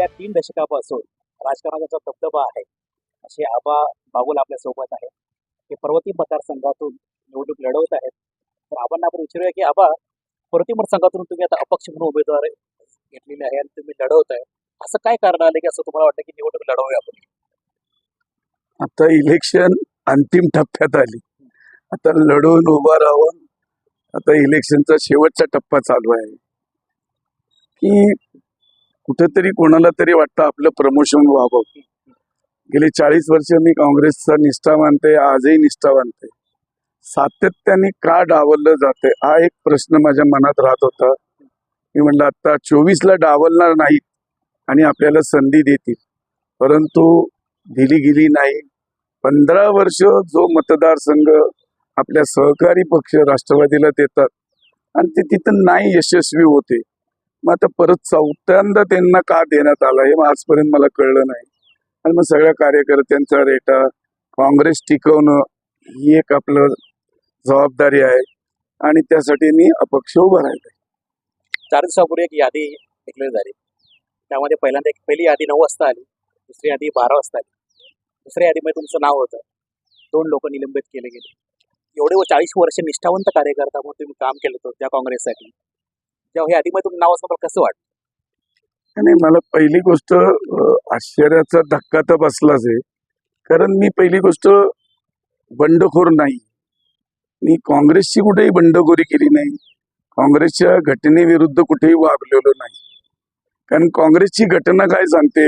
गेल्या तीन दशकापासून राजकारणाचा जो दबदबा आहे. असे आबा बागुल आपल्यासोबत आहेत. ते पर्वती मतदारसंघातून निवडणूक लढवत आहेत. तर आबांना आपण विचारूया की आबा पर्वती मतदारसंघातून तुम्ही आता अपक्ष म्हणून उमेदवार घेतलेले आहे आणि तुम्ही लढवत आहे असं काय कारण आलं की असं तुम्हाला वाटतं की निवडणूक लढवूया आपण? आता इलेक्शन अंतिम टप्प्यात आली. आता लढून उभा राहून आता इलेक्शनचा शेवटचा टप्पा चालू आहे. की कुठेतरी कोणाला तरी वाटतं आपलं प्रमोशन व्हावं. गेली चाळीस वर्ष मी काँग्रेसचा निष्ठा मानते आजही निष्ठा मानते. सातत्याने का डावललं जाते हा एक प्रश्न माझ्या मनात राहत होता. मी म्हणलं आता चोवीसला डावलणार नाहीत आणि आपल्याला संधी देतील. परंतु दिली गेली नाही. पंधरा वर्ष जो मतदारसंघ आपल्या सहकारी पक्ष राष्ट्रवादीला देतात आणि ते तिथं नाही यशस्वी होते. मग आता परत चौथ्यांदा त्यांना का देण्यात आला हे आजपर्यंत मला कळलं नाही. आणि मग सगळ्या कार्यकर्त्यांचा रेटा काँग्रेस टिकवणं ही एक आपलं जबाबदारी आहे. आणि त्यासाठी मी अपक्ष उभा राहिलो चार दिवसापूर्वी एक यादी डिक्लेअर झाली. त्यामध्ये पहिल्यांदा एक पहिली यादी नऊ वाजता आली दुसरी यादी बारा वाजता आली. दुसऱ्या यादीमध्ये तुमचं नाव होतं. दोन लोक निलंबित केले गेले. एवढे व चाळीस वर्ष निष्ठावंत कार्यकर्ता म्हणून तुम्ही काम केलं होतं त्या काँग्रेससाठी. जेव्हा हे यादीमध्ये तुम्ही नाव असं कसं वाटतं? आणि मला पहिली गोष्ट आश्चर्याचा धक्का तर बसलाच आहे. कारण मी पहिली गोष्ट बंडखोर नाही. मी काँग्रेसची कुठेही बंडखोरी केली नाही. काँग्रेसच्या घटनेविरुद्ध कुठेही वागलेलो नाही. कारण काँग्रेसची घटना काय सांगते?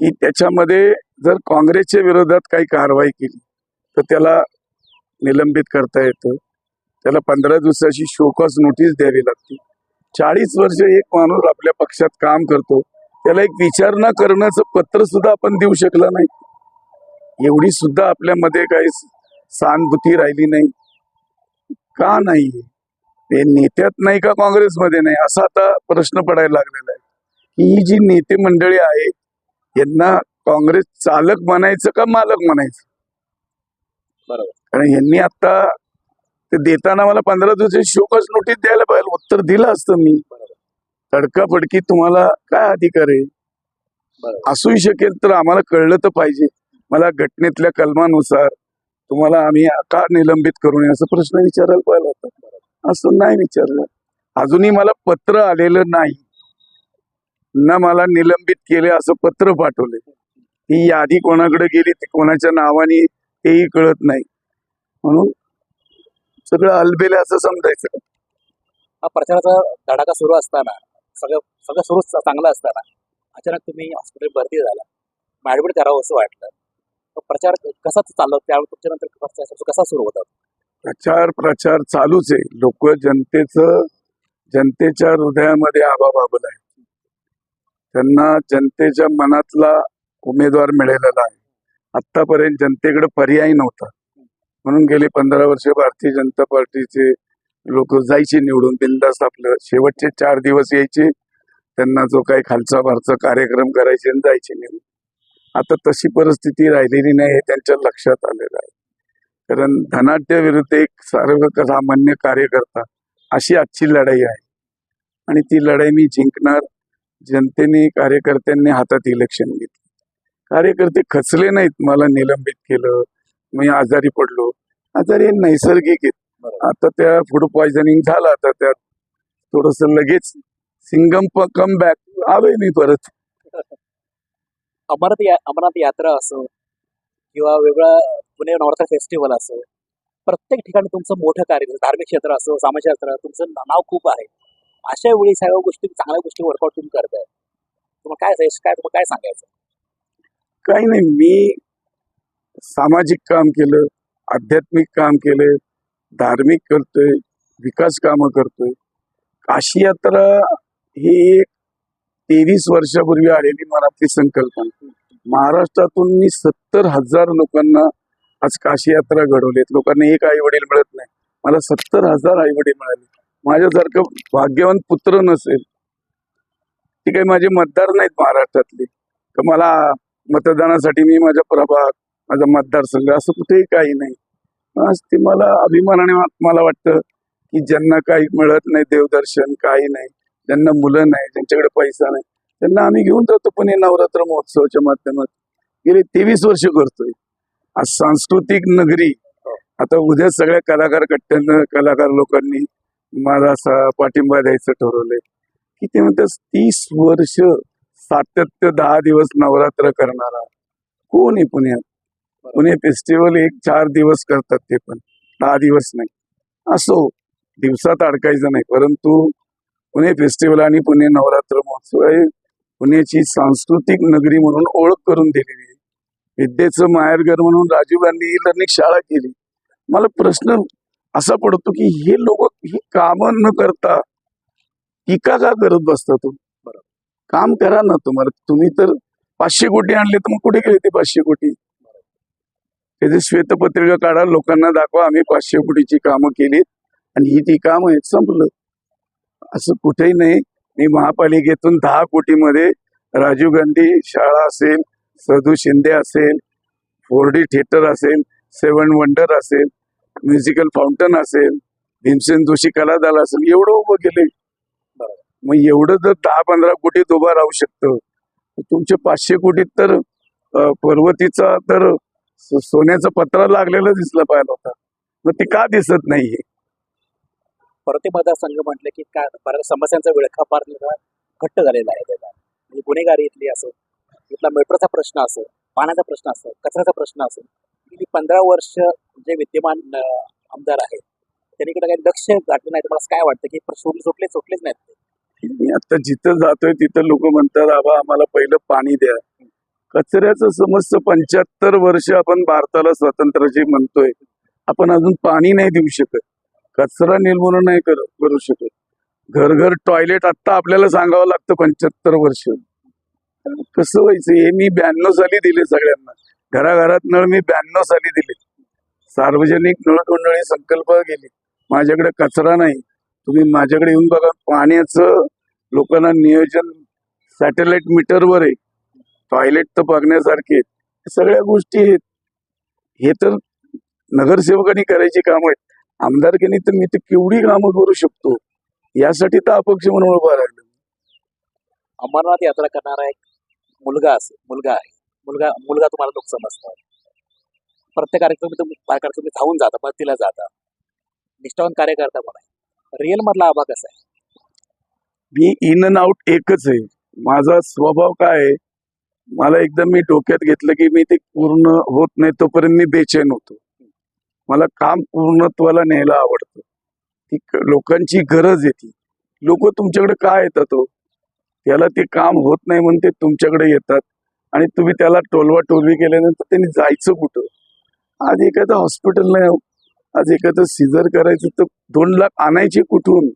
की त्याच्यामध्ये जर काँग्रेसच्या विरोधात काही कारवाई केली तर त्याला निलंबित करता येतं. त्याला पंधरा दिवसाची शोकस नोटीस द्यावी लागते. चाळीस वर्ष एक माणूस आपल्या पक्षात काम करतो. त्याला एक विचारणा करण्याचं पत्र सुद्धा आपण देऊ शकला नाही. एवढी सुद्धा आपल्यामध्ये काही सहानुभूती राहिली नाही. का नाही? ते नेत्यात नाही का काँग्रेसमध्ये नाही? असा आता प्रश्न पडायला लागलेला आहे. ही जी नेते मंडळी आहेत यांना काँग्रेस चालक म्हणायचं का मालक म्हणायचं? बरोबर. कारण यांनी आता ते देताना मला पंधरा दिवसाची शोकस नोटीस द्यायला पाहिजे. उत्तर दिलं असतं मी. तडकाफडकी तुम्हाला काय अधिकार आहे. असूही शकेल तर आम्हाला कळलं तर पाहिजे. मला घटनेतल्या कलमानुसार तुम्हाला आम्ही का निलंबित करू नये असं प्रश्न विचारायला पाहिजे होता. असं नाही विचारलं. अजूनही मला पत्र आलेलं नाही. ना मला निलंबित केले असं पत्र पाठवले. ही यादी कोणाकडे गेली ती कोणाच्या नावाने तेही कळत नाही. म्हणून सगळं अलबेले असं समजायचं. हा प्रचाराचा धडाका सुरू असताना सगळं सगळं सुरू चांगलं असताना अचानक तुम्ही हॉस्पिटल भरती झाला. मग ऍडमिट करावं असं वाटलं. प्रचार कसा चालला? त्यावेळी तुमच्यानंतर प्रचार कसा सुरू होता? प्रचार प्रचार चालूच आहे. लोक जनतेचं जनतेच्या हृदयामध्ये आबा बाबल आहे त्यांना जनतेच्या मनातला उमेदवार मिळालेला आहे. आतापर्यंत जनतेकडे पर्याय नव्हता. म्हणून गेली पंधरा वर्ष भारतीय जनता पार्टीचे लोक जायचे निवडून बिंदास आपलं. शेवटचे चार दिवस यायचे. त्यांना जो काही खालचा भारचा कार्यक्रम करायचे आणि जायचे निवडून. आता तशी परिस्थिती राहिलेली नाही हे त्यांच्या लक्षात आलेलं आहे. कारण धनाढ्य विरुद्ध एक सामान्य कार्यकर्ता अशी आजची लढाई आहे. आणि ती लढाई मी जिंकणार जनतेने कार्यकर्त्यांनी हातात इलेक्शन घेतलं. कार्यकर्ते खचले नाहीत मला निलंबित केलं. मी आजारी पडलो. आजारी नैसर्गिक आहेत. आता त्या फूड पॉयझनिंग झालं आता त्यात थोडस लगेच सिंगम कम बॅक आलोय मी परत. अमरनाथ या अमरनाथ यात्रा असो किंवा वेगळा पुणे नवरात्र फेस्टिवल असो प्रत्येक ठिकाणी तुमचं मोठं कार्य जसं धार्मिक क्षेत्र असो समाजशास्त्र तुमचं ना- नाव खूप आहे. अशा वेळी सगळ्या गोष्टी चांगल्या गोष्टी वर्कआउट तुम्ही करताय. तुम्हाला काय काय तुम्हाला काय सांगायचं? काही नाही मी सामाजिक काम केलं आध्यात्मिक काम केले धार्मिक करतोय विकास कामं करतोय. काशी यात्रा ही एक तेवीस वर्षापूर्वी आलेली मराठी संकल्पना. महाराष्ट्रातून मी सत्तर हजार लोकांना आज काशी यात्रा घडवलीत लोकांना एक आई वडील मिळत नाही. मला सत्तर हजार आई वडील मिळाले. माझ्यासारखं भाग्यवान पुत्र नसेल. ती काही माझे मतदार नाहीत महाराष्ट्रातले. तर मला मतदानासाठी मी माझ्या प्रभाग माझा मतदारसंघ असं कुठेही काही नाही. आज ते मला अभिमानाने मला वाटतं की ज्यांना काही मिळत नाही देवदर्शन काही नाही ज्यांना मुलं नाही ज्यांच्याकडे पैसा नाही त्यांना आम्ही घेऊन जातो. पुणे नवरात्र महोत्सवाच्या माध्यमात गेले तेवीस वर्ष करतोय. आज सांस्कृतिक नगरी आता उद्या सगळ्या कलाकार कट्ट्यानं कलाकार लोकांनी मला असा पाठिंबा द्यायचं ठरवलंय की ते म्हणतात तीस वर्ष सातत्य दहा दिवस नवरात्र करणारा कोण आहे पुण्यात? पुणे फेस्टिवल एक चार दिवस करतात ते पण. दहा दिवस नाही. असो दिवसात अडकायचं नाही. परंतु पुणे फेस्टिवल आणि पुणे नवरात्र महोत्सव हे पुण्याची सांस्कृतिक नगरी म्हणून ओळख करून दिलेली आहे. विद्येचं माहेरघर म्हणून राजीव गांधी लर्निंग शाळा केली. मला प्रश्न असा पडतो की हे लोक ही कामं न करता टीका का करत बसता तुम्ही? काम करा ना तुम्हाला. तुम्ही तर पाचशे कोटी आणले तर मग कुठे गेले ते पाचशे कोटी? त्याचे श्वेतपत्रिका काढा लोकांना दाखवा आम्ही पाचशे कोटीची कामं केलीत आणि ही ती कामं आहेत संपलं. असं कुठेही नाही मी महापालिकेतून दहा कोटीमध्ये राजीव गांधी शाळा असेल सदू शिंदे असेल फोर डी थिएटर असेल सेवन वंडर असेल म्युझिकल फाउंटन असेल भीमसेन जोशी कलादाल असेल एवढं उभं केले मग एवढं जर दहा पंधरा कोटीत उभा राहू शकतं तुमचे पाचशे कोटीत तर पर्वतीचा तर सोन्याचा पत्रा लागलेला दिसला पाहिजे होता. मग ते का दिसत नाहीये? परत मतदारसंघ म्हटलं की काय बऱ्याच समस्यांचा विळखा फार घट्ट झालेला आहे. त्याचा म्हणजे गुन्हेगारी इथली असो इथला मेट्रोचा प्रश्न असो पाण्याचा प्रश्न असो कचऱ्याचा प्रश्न असो गेली पंधरा वर्ष जे विद्यमान आमदार आहेत त्यांनी इकडे काही लक्ष घातलं नाही. तुम्हाला काय वाटतं की प्रश्न सुटले सुटलेच नाहीत ते. मी आता जिथं जातोय तिथं लोक म्हणतात आबा आम्हाला पहिलं पाणी द्या. कचऱ्याचं समस्या पंच्याहत्तर वर्ष आपण भारताला स्वातंत्र्याची म्हणतोय. आपण अजून पाणी नाही देऊ शकत. कचरा निर्मूलन नाही कर करू शकत. घर घर टॉयलेट आत्ता आपल्याला सांगावं लागतं पंच्याहत्तर वर्ष. कसं व्हायचं? हे मी ब्याण्णव साली दिले सगळ्यांना. घराघरात नळ मी ब्याण्णव साली दिले. सार्वजनिक नळगंडळी संकल्प गेली. माझ्याकडे कचरा नाही. तुम्ही माझ्याकडे येऊन बघा. पाण्याचं लोकांना नियोजन सॅटेलाइट मीटरवर आहे. टॉयलेट तर बघण्यासारखे सगळ्या गोष्टी आहेत. हे तर नगरसेवकांनी करायची कामं आहेत. आमदारकीने तर मी तर केवढी कामं करू शकतो? यासाठी तर अपक्ष म्हणून उभा राहिलो. अमरनाथ यात्रा करणारा एक मुलगा असेल मुलगा आहे. मुलगा मुलगा तुम्हाला लोक समजतात. प्रत्येक कार्यक्रम तुम्ही कार्यक्रम धावून जाता मदतीला जाता. निष्ठावान कार्यकर्ता पण आहे रिअल मधला आबा कसा आहे? मी इन अँड आउट एकच आहे. माझा स्वभाव काय आहे? मला एकदा मी डोक्यात घेतलं की मी ते पूर्ण होत नाही तोपर्यंत मी बेचैन होतो. मला काम पूर्णत्वाला न्यायला आवडतं. ती लोकांची गरज येते लोक तुमच्याकडे का येतात हो? त्याला ते काम होत नाही म्हणून ते तुमच्याकडे येतात आणि तुम्ही त्याला टोलवा टोलवी केल्यानंतर त्यांनी जायचं कुठं? आज एखादं हॉस्पिटल नाही हो. आज एखादं सिझर करायचं तर दोन लाख आणायचे कुठून?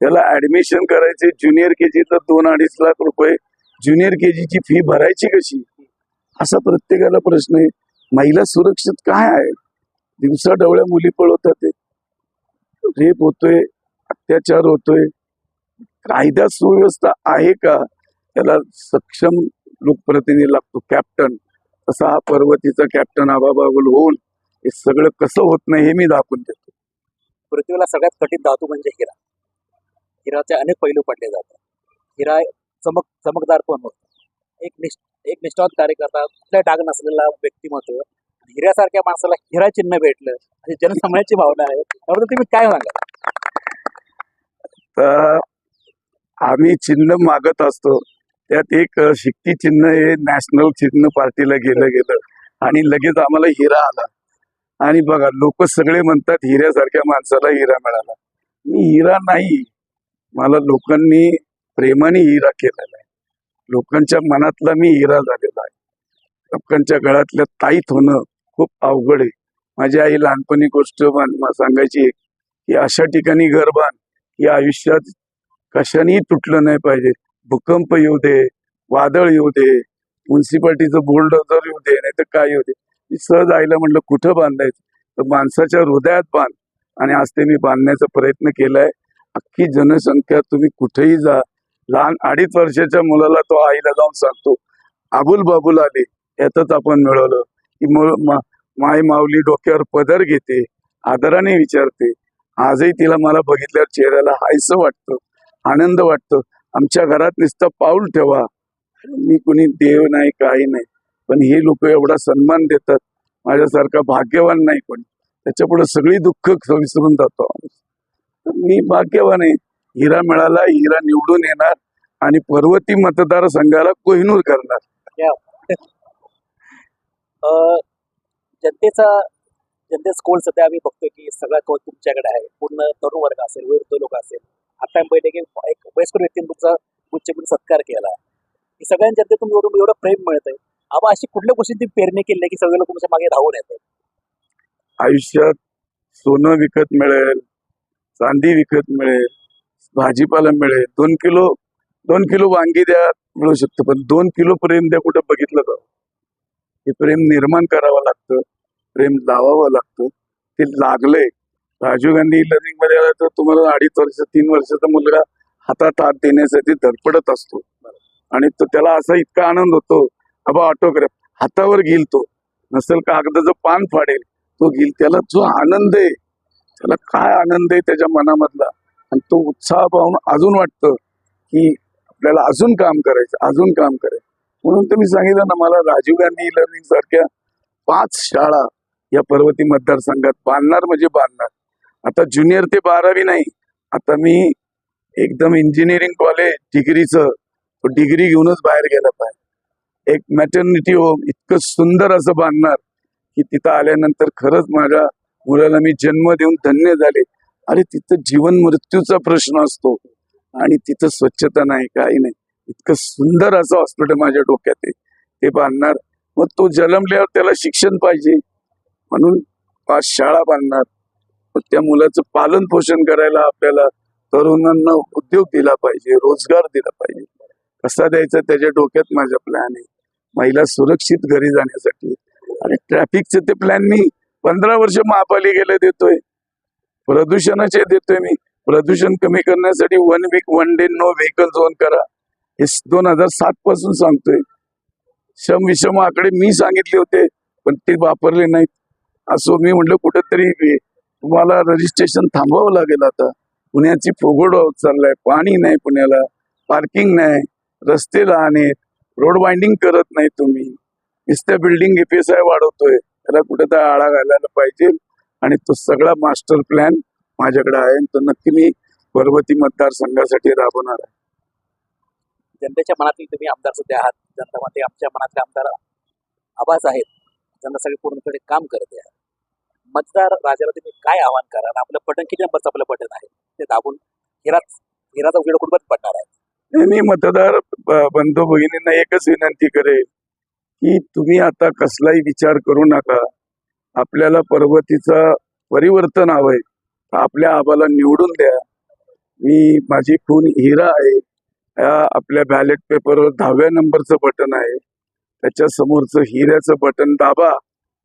त्याला ऍडमिशन करायचे ज्युनियर के तर दोन अडीच लाख रुपये ज्युनियर के जीची फी भरायची कशी? असा प्रत्येकाला प्रश्न आहे. महिला सुरक्षित काय आहे? दिवसा डवळ्या मुली पळवतात रेप होतोय अत्याचार होतोय. कायदा सुव्यवस्था आहे का? त्याला सक्षम लोकप्रतिनिधी लागतो. कॅप्टन. तसा हा पर्वतीचा कॅप्टन आबाबागुल होऊन हे सगळं कसं होत नाही हे मी दाखवून देतो. पृथ्वीला सगळ्यात कठीण धातू म्हणजे हिरा. हिराचे अनेक पैलू पडले जातात. हिरा चमक चमकदार पण होत. एक निष्ठ एक निष्ठावंत कार्यकर्ता कुठल्या डाग नसलेला व्यक्तिमत्व हिऱ्यासारख्या माणसाला हिरा चिन्ह भेटलं अशी जनसमयाची भावना आहे त्याबद्दल तुम्ही काय सांगा तर आम्ही चिन्ह मागत असतो. त्यात एक शिक्ती चिन्ह हे नॅशनल चिन्ह पार्टीला गेलं गेलं आणि लगेच आम्हाला हिरा आला. आणि बघा लोक सगळे म्हणतात हिऱ्यासारख्या माणसाला हिरा मिळाला. मी हिरा नाही. मला लोकांनी प्रेमाने हिरा केलेला आहे. लोकांच्या मनातला मी हिरा झालेला आहे. लोकांच्या गळ्यातल्या ताईत होणं खूप अवघड आहे. माझी आई लहानपणी गोष्ट सांगायची एक की अशा ठिकाणी घर बांध की आयुष्यात कशानेही तुटलं नाही पाहिजे. भूकंप येऊ दे वादळ येऊ दे म्युन्सिपाल्टीचं जर येऊ दे नाही तर काय येऊ दे. मी सहज आईला म्हटलं कुठं बांधायचं? तर माणसाच्या हृदयात बांध. आणि आज ते मी बांधण्याचा प्रयत्न केलाय. अख्खी जनसंख्या तुम्ही कुठेही जा लहान अडीच वर्षाच्या मुलाला तो आईला जाऊन सांगतो आबुल बाबुल आले यातच आपण मिळवलं. की मा- माय माऊली डोक्यावर पदर घेते आदराने विचारते. आजही तिला मला बघितल्यावर चेहऱ्याला हायसं वाटतं आनंद वाटतो. आमच्या घरात नुसतं पाऊल ठेवा. मी कुणी देव नाही काही नाही. पण हे लोक एवढा सन्मान देतात. माझ्यासारखा भाग्यवान नाही कोणी. त्याच्या पुढे सगळी दुःख विसरून जातो मी भाग्यवान आहे. हिरा मिळाला हिरा निवडून येणार आणि पर्वती मतदारसंघाला कोहिनूर करणार. अं, जनतेचा जनतेचा कोल सध्या आम्ही बघतोय की सगळा कौल तुमच्याकडे आहे. पूर्ण तरुण वर्ग असेल वृद्ध लोक असेल. आता आम्ही पहिले की एक वयस्कर व्यक्तीने तुमचा उच्चपणे सत्कार केला. की सगळ्या जनतेतून एवढं एवढं प्रेम मिळतंय. आबा अशी कुठल्या गोष्टी पेरणी केली की सगळे लोक तुमच्या मागे धावून येतात? आयुष्यात सोनं विकत मिळेल चांदी विकत मिळेल भाजीपाला मिळेल. दोन किलो दोन किलो वांगी द्या मिळू शकतं. पण दोन किलो प्रेम द्या कुठं बघितलं का? हे प्रेम निर्माण करावं लागतं. प्रेम लावावं लागतं. ते लागलंय. राजीव गांधी लर्निंगमध्ये आला तर तुम्हाला अडीच वर्ष तीन वर्षाचा मुलगा हातात हात देण्यासाठी धडपडत असतो. आणि तो त्याला असा इतका आनंद होतो अबा ऑटोग्राफ हातावर घेईल तो. नसेल कागदाचं पान फाडेल. तो घेईल. त्याला जो आनंद आहे त्याला काय आनंद आहे त्याच्या मनामधला? आणि तो उत्साह पाहून अजून वाटतं की आपल्याला अजून काम करायचं अजून काम करायचं. म्हणून तुम्ही सांगितलं ना मला राजीव गांधी लर्निंग सारख्या पाच शाळा या पर्वती मतदारसंघात बांधणार म्हणजे बांधणार. आता ज्युनियर ते बारावी नाही. आता मी एकदम इंजिनिअरिंग कॉलेज डिग्रीचं डिग्री घेऊनच बाहेर गेला पाहिजे एक मॅटर्निटी होम इतकं सुंदर असं बांधणार की तिथं आल्यानंतर खरंच माझ्या मुलाला मी जन्म देऊन धन्य झाले. अरे तिथं जीवन मृत्यूचा प्रश्न असतो. आणि तिथं स्वच्छता नाही काही नाही. इतकं सुंदर असं हॉस्पिटल माझ्या डोक्यात आहे. ते बांधणार. मग तो जन्मल्यावर त्याला शिक्षण पाहिजे. म्हणून पाच शाळा बांधणार. मग त्या मुलाचं पालन पोषण करायला आपल्याला तरुणांना उद्योग दिला पाहिजे रोजगार दिला पाहिजे. कसा द्यायचा त्याच्या डोक्यात माझा प्लॅन आहे. महिला सुरक्षित घरी जाण्यासाठी. आणि ट्रॅफिकचे ते प्लॅन मी पंधरा वर्ष महापालिकेला देतोय. प्रदूषणाचे देतोय मी. प्रदूषण कमी करण्यासाठी one week one day no vehicle zone करा. हे दोन हजार सात पासून सांगतोय. शम विषम आकडे मी सांगितले होते पण ते वापरले नाहीत. असो मी म्हटलं कुठंतरी तुम्हाला रजिस्ट्रेशन थांबवावं लागेल आता. पुण्याची फोगोड होत चाललाय. पाणी नाही पुण्याला पार्किंग नाही रस्ते लहान आहेत रोड वाइंडिंग करत नाही तुम्ही. नुसत्या बिल्डिंग एपीएसआय वाढवतोय. त्याला कुठेतरी आळा घालायला पाहिजे. आणि तो सगळा मास्टर प्लॅन माझ्याकडे आहे तो नक्की मी पर्वती मतदारसंघासाठी राबवणार आहे. जनतेच्या मनातील तुम्ही आमदार सध्या आहात. जनता मध्ये आमच्या मनातले आमदार आवाज आहेत. जनता सगळे पूर्णपणे काम करते आहे. मतदार राजाला तुम्ही काय आवाहन करा आपलं बटन किती नंबरचं आपलं बटन आहे. ते दाबून हिराच हिराचा उजेड कुठं पडणार आहे. मी मतदार बंधू भगिनींना एकच विनंती करेल की तुम्ही आता कसलाही विचार करू नका. आपल्याला पर्वतीचा परिवर्तन हवंय आपल्या आबाला निवडून द्या. मी माझी खून हिरा आहे. या आपल्या बॅलेट पेपरवर दहाव्या नंबरचं बटन आहे. त्याच्या समोरचं हिऱ्याचं बटन दाबा.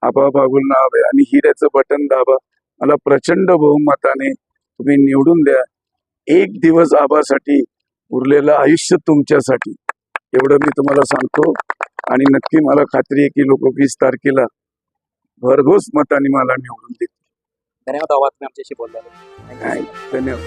आबा बागुल नाव आहे आणि हिऱ्याचं बटन दाबा. मला प्रचंड बहुमताने तुम्ही निवडून द्या. एक दिवस आबासाठी उरलेलं आयुष्य तुमच्यासाठी. एवढं मी तुम्हाला सांगतो. आणि नक्की मला खात्री आहे की लोक वीस तारखेला भरघोस मताने मला निवडून देतील. धन्यवाद आवाज आमच्याशी बोलल्याबद्दल. धन्यवाद.